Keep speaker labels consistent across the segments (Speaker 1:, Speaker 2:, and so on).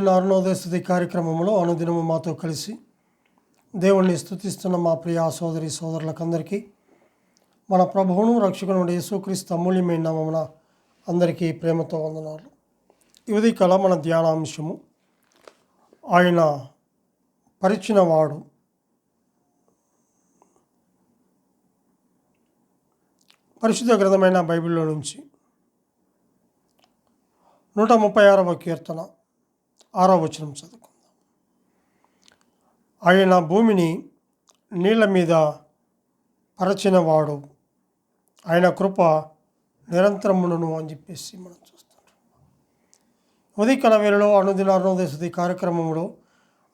Speaker 1: అరుణోదయస్థుతి కార్యక్రమంలో అనుదినము మాతో కలిసి దేవుణ్ణి స్తుతిస్తున్న మా ప్రియ సోదరి సోదరులకందరికీ మన ప్రభువును రక్షకునుడు యేసుక్రీస్తు అమూల్యమైన నామమున అందరికీ ప్రేమతో వందనాలు. ఇది కళ మన ధ్యానాంశము. ఆయన పరిచినవాడు పరిశుద్ధ గ్రంథమైన బైబిల్లో నుంచి నూట ముప్పై ఆరవ కీర్తన. ఆరో వచనం చదువుకుందాం. ఆయన భూమిని నీళ్ళ మీద పరచినవాడు. ఆయన కృప నిరంతరమును అని చెప్పేసి మనం చూస్తుంటాం. ఉదయకాల వేళలో అనుదిన అరుణోదయస్థుతి కార్యక్రమంలో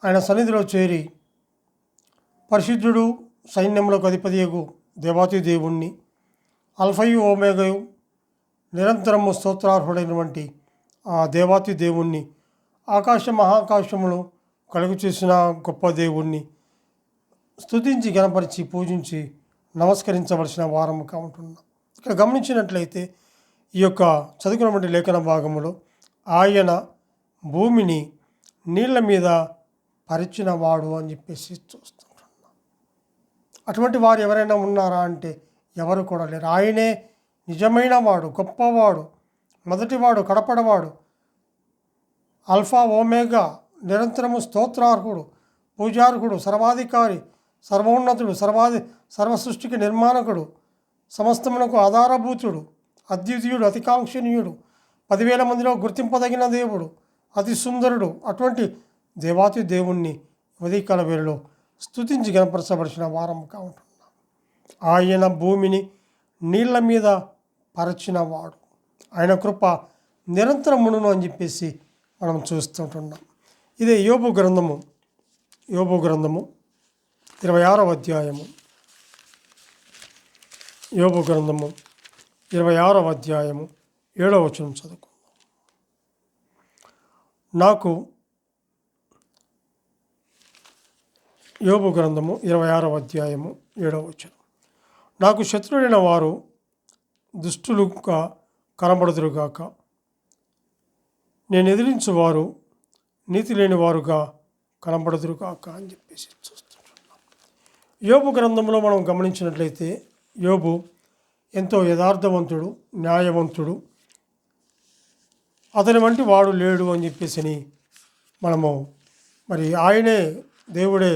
Speaker 1: ఆయన సన్నిధిలో చేరి పరిశుద్ధుడు సైన్యములకు అధిపతియగు దేవాతి దేవుణ్ణి అల్ఫయు ఓమేగయు నిరంతరము స్తోత్రార్హుడైనటువంటి ఆ దేవాతి దేవుణ్ణి ఆకాశ మహాకాశములు కలుగు చేసిన గొప్ప దేవుణ్ణి స్తుతించి గణపరిచి పూజించి నమస్కరించవలసిన వారముగా ఉంటున్నాం ఇక్కడ గమనించినట్లయితే ఈ యొక్క చదువుకున్నటువంటి లేఖన భాగములో ఆయన భూమిని నీళ్ళ మీద పరిచిన వాడు అని చెప్పేసి చూస్తుంటున్నాం. అటువంటి వారు ఎవరైనా ఉన్నారా అంటే ఎవరు కూడా లేరు. ఆయనే నిజమైన వాడు గొప్పవాడు మొదటివాడు కడపడవాడు అల్ఫా ఓమేగా నిరంతరము స్తోత్రార్హుడు పూజార్హుడు సర్వాధికారి సర్వోన్నతుడు సర్వాధి సర్వసృష్టికి నిర్మాణకుడు సమస్తమునకు ఆధారభూతుడు అద్వితీయుడు అతికాంక్షణీయుడు పదివేల మందిలో గుర్తింపదగిన దేవుడు అతి సుందరుడు అటువంటి దేవాతి దేవుణ్ణి ఉదయకాల వేళలో స్తుతించి గనపరచబడిన వారం ఉంటున్నాం ఆయన భూమిని నీళ్ళ మీద పరచినవాడు. ఆయన కృప నిరంతరమును అని చెప్పేసి మనం చూస్తుంటున్నాం. ఇదే యోబు గ్రంథము. యోబు గ్రంథము ఇరవై ఆరవ అధ్యాయము. యోబు గ్రంథము ఇరవై ఆరవ అధ్యాయము ఏడవ వచనం చదువుకుందాం. నాకు యోబు గ్రంథము ఇరవై ఆరవ అధ్యాయము ఏడవ వచనం. నాకు శత్రుడైన వారు దుష్టులుగా కనబడుదురుగాక. నేను ఎదిరించేవారు నీతి లేని వారుగా కనబడుదురుగాక అని చెప్పేసి చూస్తుంటున్నాం. యోబు గ్రంథంలో మనం గమనించినట్లయితే యోబు ఎంతో యథార్థవంతుడు న్యాయవంతుడు అతని వంటి వాడు లేడు అని చెప్పేసి మనము మరి ఆయనే దేవుడే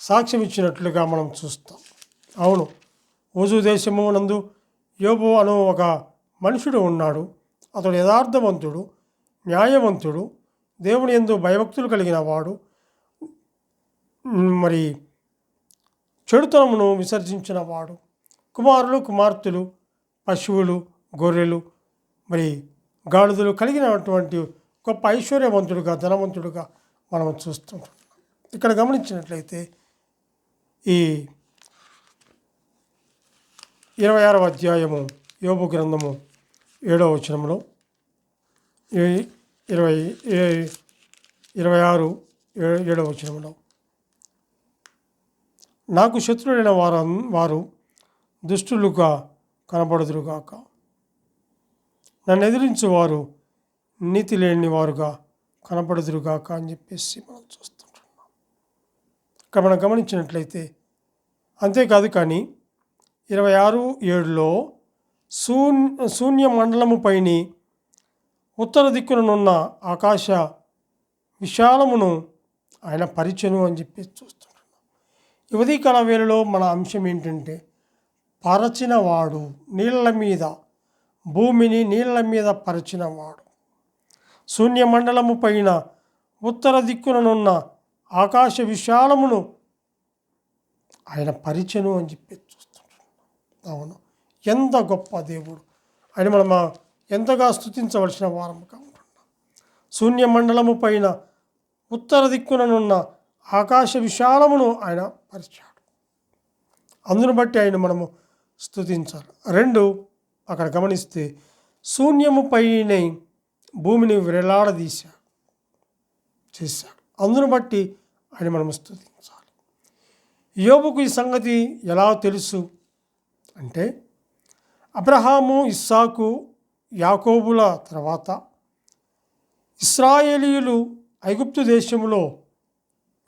Speaker 1: సాక్ష్యం ఇచ్చినట్లుగా మనం చూస్తాం. అవును ఓజు దేశము నందు యోబు అను ఒక మనుషుడు ఉన్నాడు. అతడు యథార్థవంతుడు న్యాయవంతుడు దేవుని ఎందు భయభక్తులు కలిగిన వాడు మరి చెడుతనమును విసర్జించిన వాడు. కుమారులు కుమార్తెలు పశువులు గొర్రెలు మరి గాడిదలు కలిగినటువంటి గొప్ప ఐశ్వర్యవంతుడుగా ధనవంతుడుగా మనం చూస్తుంటాం ఇక్కడ గమనించినట్లయితే ఈ ఇరవై ఆరవ అధ్యాయము యోబు గ్రంథము ఏడవ వచనంలో ఇరవై ఏ- ఇరవై ఆరు ఏ- ఏడవ వచనంలో నాకు శత్రుడైన వారు వారు దుష్టులుగా కనబడుదురుగాక. నన్ను ఎదిరించేవారు నీతి లేని వారుగా కనపడుదురుగాక అని చెప్పేసి మనం చూస్తుంటున్నాం. ఇక్కడ మనం గమనించినట్లయితే అంతేకాదు కానీ ఇరవై ఆరు ఏడులో శూన్ శూన్య మండలము పైని ఉత్తర దిక్కుననున్న ఆకాశ విశాలమును ఆయన పరిచను అని చెప్పి చూస్తుంటున్నాం యువతీ వేళలో మన అంశం ఏంటంటే పరచినవాడు నీళ్ళ మీద భూమిని నీళ్ళ మీద పరిచినవాడు. శూన్య మండలము పైన ఉత్తర దిక్కుననున్న ఆకాశ విశాలమును ఆయన పరిచను అని చెప్పి చూస్తుంటున్నాం అవును. ఎంత గొప్ప దేవుడు. ఆయన మన ఎంతగా స్తుతించవలసిన వారముగా ఉంటున్నాం శూన్య మండలము పైన ఉత్తర దిక్కుననున్న ఆకాశ విశాలమును ఆయన పరిచాడు. అందును బట్టి ఆయన మనము స్థుతించాలి రెండు అక్కడ గమనిస్తే శూన్యము పైన భూమిని వేలాడదీశాడు చేశాడు. అందును బట్టి ఆయన మనము స్థుతించాలి యోబుకు ఈ సంగతి ఎలా తెలుసు? అంటే అబ్రహాము ఇస్సాకు యాకోబుల తర్వాత ఇస్రాయేలీయులు ఐగుప్తు దేశంలో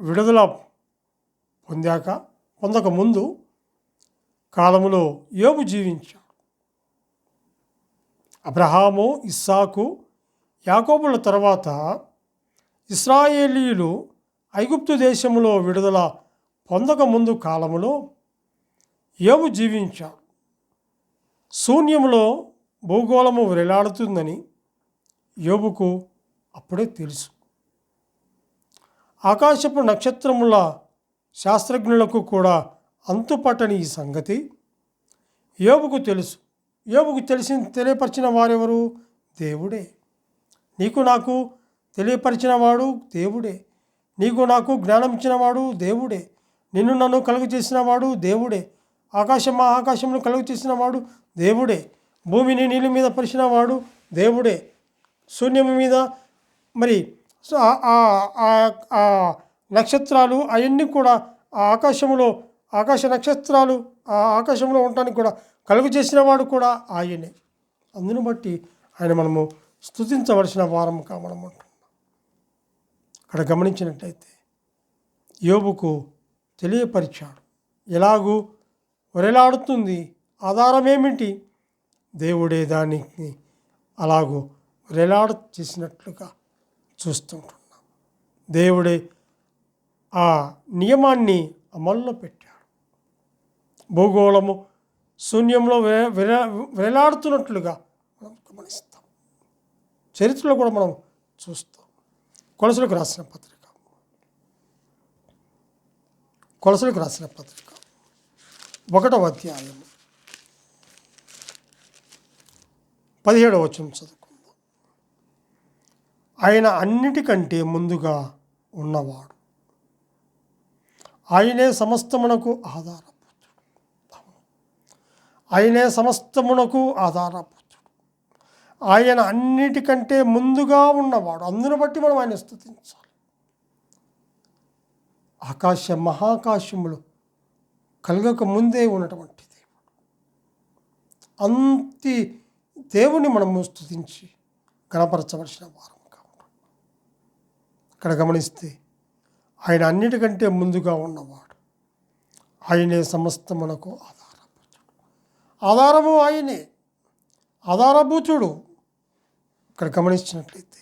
Speaker 1: విడుదల పొందాక పొందక ముందు కాలములో యోబు జీవించాడు. అబ్రహాము ఇస్సాకు యాకోబుల తర్వాత ఇస్రాయేలీయులు ఐగుప్తు దేశంలో విడుదల పొందక ముందు కాలములో యోబు జీవించాడు. శూన్యంలో భూగోళము వేలాడుతుందని యోబుకు అప్పుడే తెలుసు. ఆకాశపు నక్షత్రముల శాస్త్రజ్ఞులకు కూడా అంతుపట్టని ఈ సంగతి యోబుకు తెలుసు. యోబుకు తెలిసి తెలియపరిచిన వారెవరు? దేవుడే. నీకు నాకు తెలియపరిచిన వాడు దేవుడే. నీకు నాకు జ్ఞానం ఇచ్చినవాడు దేవుడే. నిన్ను నన్ను కలుగు చేసినవాడు దేవుడే. ఆకాశం మా ఆకాశంలో కలుగు చేసినవాడు దేవుడే. భూమిని నీళ్ళ మీద పరిచిన వాడు దేవుడే. శూన్యం మీద మరి ఆ- ఆ- నక్షత్రాలు అవన్నీ కూడా ఆ ఆకాశంలో ఆకాశ నక్షత్రాలు ఆ ఆకాశంలో ఉండటానికి కూడా కలుగు చేసిన వాడు కూడా ఆయనే. అందును బట్టి ఆయన మనము స్తుతించవలసిన వారం కావడం అంటున్నాం అక్కడ గమనించినట్టయితే యోబుకు తెలియపరిచాడు. ఎలాగూ? వరెలాడుతుంది ఆధారం ఏమిటి దేవుడే దానికి అలాగూ వరెలాడ చేసినట్లుగా చూస్తుంటున్నాం. దేవుడే ఆ నియమాన్ని అమల్లో పెట్టాడు. భూగోళము శూన్యంలో వె వేలాడుతున్నట్లుగా మనం గమనిస్తాం. చరిత్రలో కూడా మనం చూస్తాం. కొలసలకు రాసిన పత్రిక. కొలసలకు రాసిన పత్రిక. ఒకటవ అధ్యాయము. పదిహేడవ వచనం చదువుకుందాం. ఆయన అన్నిటికంటే ముందుగా ఉన్నవాడు. ఆయనే సమస్తమునకు ఆధారభూతుడు. ఆయనే సమస్తమునకు ఆధారభూతుడు. ఆయన అన్నిటికంటే ముందుగా ఉన్నవాడు. అందును బట్టి మనం ఆయన స్థుతించాలి. ఆకాశ మహాకాశములు కలగక ముందే ఉన్నటువంటి దేవుడు. అంతి దేవుని మనము స్థుతించి గణపరచవలసిన వారం కావాలి ఇక్కడ గమనిస్తే ఆయన అన్నిటికంటే ముందుగా ఉన్నవాడు. ఆయనే సమస్తమునకు ఆధారభూతుడు. ఆధారము ఆయనే. ఆధారభూతుడు. ఇక్కడ గమనించినట్లయితే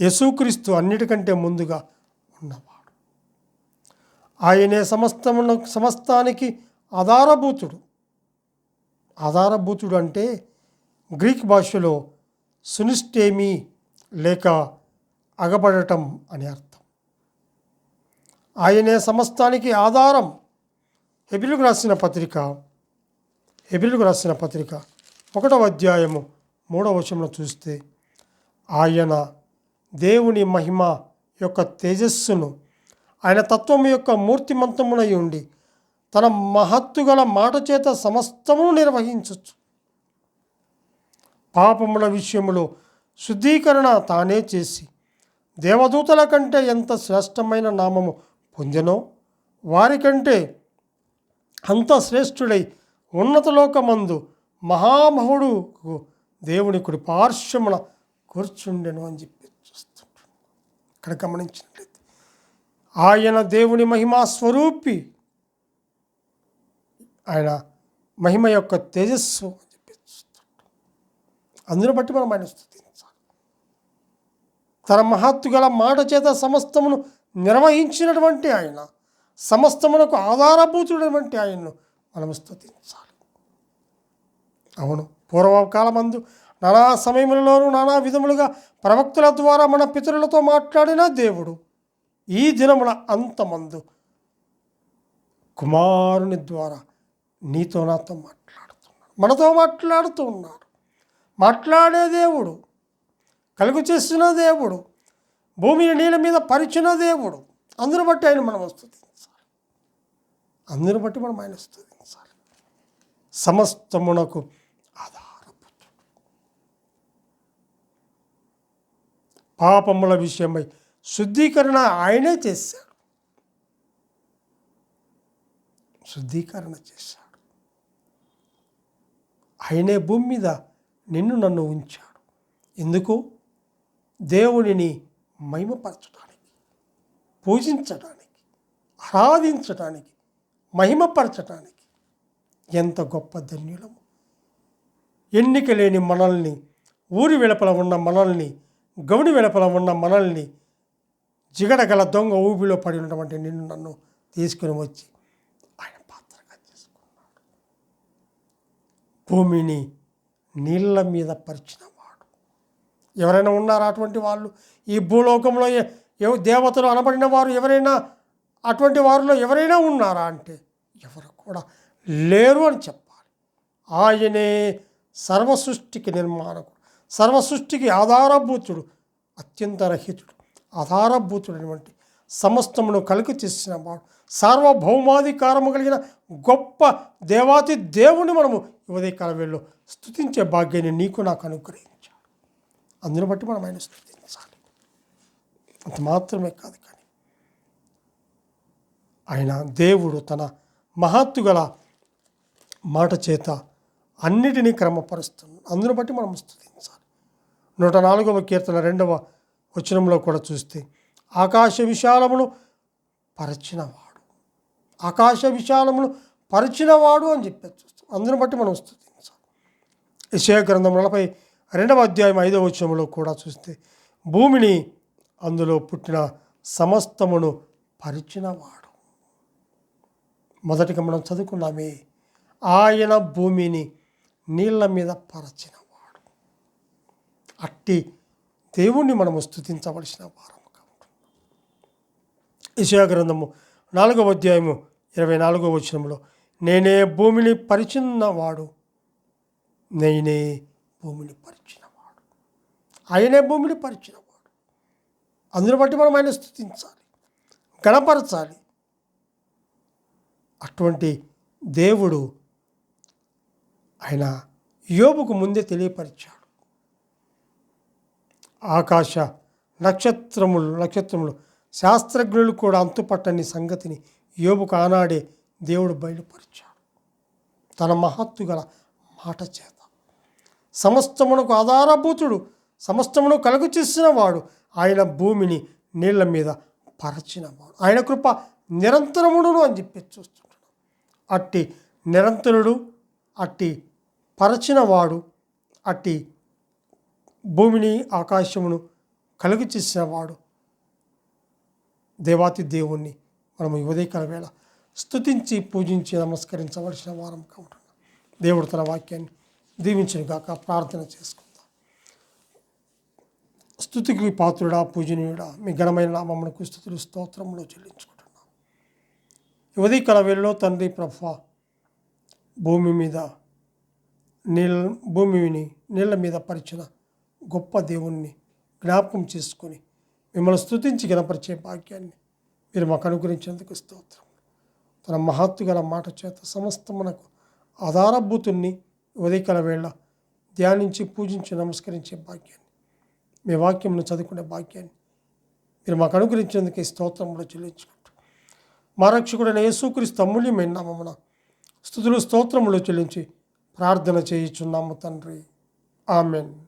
Speaker 1: యేసుక్రీస్తు అన్నిటికంటే ముందుగా ఉన్నవాడు. ఆయనే సమస్తమున సమస్తానికి ఆధారభూతుడు. ఆధారభూతుడు అంటే గ్రీక్ భాషలో సునిస్టేమి లేక అగబడటం అని అర్థం. ఆయనే సమస్తానికి ఆధారం. హెబిలుకు రాసిన పత్రిక హెబిలుకు రాసిన పత్రిక ఒకటవ అధ్యాయము మూడవ వచనంలో చూస్తే ఆయన దేవుని మహిమ యొక్క తేజస్సును ఆయన తత్వం యొక్క మూర్తిమంతమునై ఉండి తన మహత్తుగల మాట చేత సమస్తమును నిర్వహించవచ్చు పాపముల విషయములో శుద్ధీకరణ తానే చేసి దేవదూతల కంటే ఎంత శ్రేష్టమైన నామము పొందెనో వారికంటే అంత శ్రేష్ఠుడై ఉన్నతలోకమందు మహామహుడు దేవుని కుడి పార్శ్వమున కూర్చుండెను అని చెప్పి ఇక్కడ గమనించినట్లయితే ఆయన దేవుని మహిమా స్వరూపి. ఆయన మహిమ యొక్క తేజస్సు అందును బట్టి మనం ఆయన స్థుతించాలి. తన మహత్తు గల మాట చేత సమస్తమును నిర్వహించినటువంటి ఆయన సమస్తమునకు ఆధారభూతుడైనటువంటి ఆయన్ను మనం స్థుతించాలి. అవును పూర్వకాలమందు నానా సమయములలోనూ నానా విధములుగా ప్రవక్తుల ద్వారా మన పితరులతో మాట్లాడిన దేవుడు ఈ దినముల అంతమందు కుమారుని ద్వారా నీతో నాతో మాట్లాడుతున్నాడు మనతో మాట్లాడుతూ ఉన్నాడు. మాట్లాడే దేవుడు కలుగు చేసిన దేవుడు భూమిని నీళ్ళ మీద పరిచిన దేవుడు. అందును బట్టి ఆయన మనం స్తుతించాలి అందును బట్టి మనం ఆయన స్తుతించాలి సమస్తమునకు ఆధారభూతుడు. పాపముల విషయమై శుద్ధీకరణ ఆయనే చేశాడు. శుద్ధీకరణ చేశాడు. ఆయనే భూమి మీద నిన్ను నన్ను ఉంచాడు. ఎందుకు? దేవుడిని మహిమపరచడానికి పూజించడానికి ఆరాధించడానికి మహిమపరచడానికి ఎంత గొప్ప ధన్యులము. ఎన్నిక లేని మనల్ని ఊరి వెలుపల ఉన్న మనల్ని గౌని వెలుపల ఉన్న మనల్ని జిగడగల దొంగ ఊబిలో పడి ఉన్నటువంటి నిన్ను నన్ను తీసుకుని వచ్చి ఆయన పాత్రగా చేసుకున్నాడు. భూమిని నీళ్ళ మీద పరిచినవాడు ఎవరైనా ఉన్నారా అటువంటి వాళ్ళు? ఈ భూలోకంలో దేవతలు అనబడిన వారు ఎవరైనా? అటువంటి వారిలో ఎవరైనా ఉన్నారా అంటే ఎవరు కూడా లేరు అని చెప్పాలి. ఆయనే సర్వసృష్టికి నిర్మాణకుడు సర్వసృష్టికి ఆధారభూతుడు అత్యంత రహితుడు ఆధారభూతుడైనటువంటి సమస్తమును కలిగి చేసిన వాడు సార్వభౌమాధికారము కలిగిన గొప్ప దేవాతి దేవుని మనము ఉదయకాల వేళలో స్తుతించే భాగ్యాన్ని నీకు నాకు అనుగ్రహించాడు. అందును బట్టి మనం ఆయన స్థుతించాలి అంత మాత్రమే కాదు కానీ ఆయన దేవుడు తన మహత్తు గల మాట చేత అన్నిటినీ క్రమపరుస్తున్నాడు అందును బట్టి మనం స్థుతించాలి నూట నాలుగవ కీర్తన రెండవ వచనంలో కూడా చూస్తే ఆకాశ విశాలమును పరచినవాడు. ఆకాశ విశాలమును పరిచినవాడు అని చెప్పి చూస్తాం. అందును బట్టి మనం స్థుతించాలి. యశయ గ్రంథం నలభై రెండవ అధ్యాయం ఐదవ వచ్చంలో కూడా చూస్తే భూమిని అందులో పుట్టిన సమస్తమును పరిచినవాడు. మొదటిగా మనం చదువుకున్నామే ఆయన భూమిని నీళ్ళ మీద పరచినవాడు. అట్టి దేవుణ్ణి మనము స్థుతించవలసిన వారముగా ఉంటుంది ఇషయా గ్రంథము నాలుగవ అధ్యాయము ఇరవై నాలుగవ వచనంలో నేనే భూమిని పరిచిన్నవాడు. నేనే భూమిని పరిచినవాడు. ఆయనే భూమిని పరిచినవాడు. అందుని బట్టి మనం ఆయన స్థుతించాలి గణపరచాలి. అటువంటి దేవుడు ఆయన యోబుకు ముందే తెలియపరిచాడు. ఆకాశ నక్షత్రములు నక్షత్రములు శాస్త్రజ్ఞులు కూడా అంతుపట్టని సంగతిని యోబుకు ఆనాడే దేవుడు బయలుపరిచాడు. తన మహత్తు గల మాట చేత. సమస్తమునకు ఆధారభూతుడు సమస్తమును కలుగు చేసిన వాడు. ఆయన భూమిని నీళ్ళ మీద పరచినవాడు. ఆయన కృప నిరంతరముడును అని చెప్పి చూస్తుంటున్నాడు. అట్టి నిరంతరుడు అట్టి పరచినవాడు అట్టి భూమిని ఆకాశమును కలుగు చేసినవాడు దేవాతి దేవుణ్ణి మనము ఉదయకాల వేళ స్థుతించి పూజించి నమస్కరించవలసిన వారం కావుతున్నాం దేవుడు తన వాక్యాన్ని దీవించిన కాక ప్రార్థన చేసుకుందాం. స్థుతికి పాత్రుడా పూజనీయుడా మీ ఘనమైన నామమునకు స్థుతులు స్తోత్రంలో చెల్లించుకుంటున్నాం. ఈ ఉదయకాల తండ్రి ప్రభ భూమి మీద నీళ్ళ భూమిని నీళ్ళ మీద పరిచిన గొప్ప దేవుణ్ణి జ్ఞాపకం చేసుకొని మిమ్మల్ని స్థుతించి గణపరిచే భాగ్యాన్ని మీరు మాకు అనుగ్రహించేందుకు స్తోత్రం. తన మహత్తు గల మాట చేత సమస్తమునకు ఆధారభూతుణ్ణి ఉదయకాల వేళ ధ్యానించి పూజించి నమస్కరించే భాగ్యాన్ని. మీ వాక్యంను చదువుకునే భాగ్యాన్ని మీరు మాకు అనుగ్రహించేందుకు ఈ స్తోత్రంలో చెల్లించుకుంటూ. మా రక్షకుడైన యేసుక్రీస్తు అమూల్యమైన నామమున స్థుతులు స్తోత్రములు చెల్లించి ప్రార్థన చేయుచున్నాము తండ్రి. ఆమెన్.